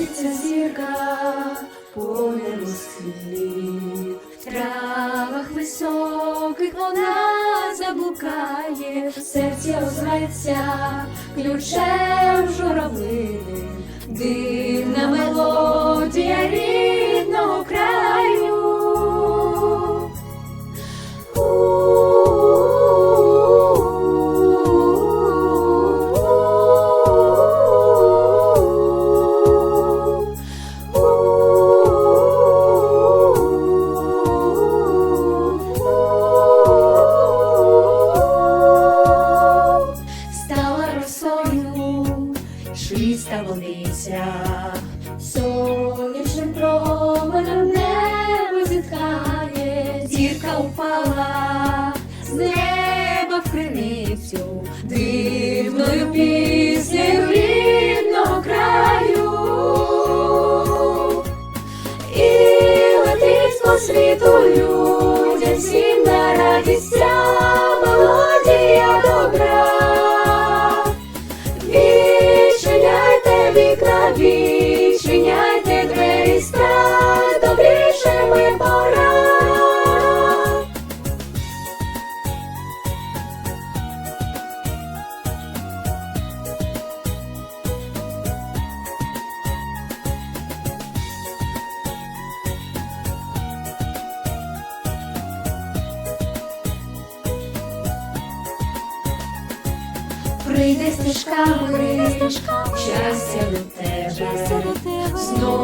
Крутиться зірка по небу схилі, в травах високих вона заблукає, серце озветься ключем журавлини, дивна мелодія рідного дивною піснею рідного краю. І летить по світу людям всім на радість Прийде стежками, щастя до тебе, знову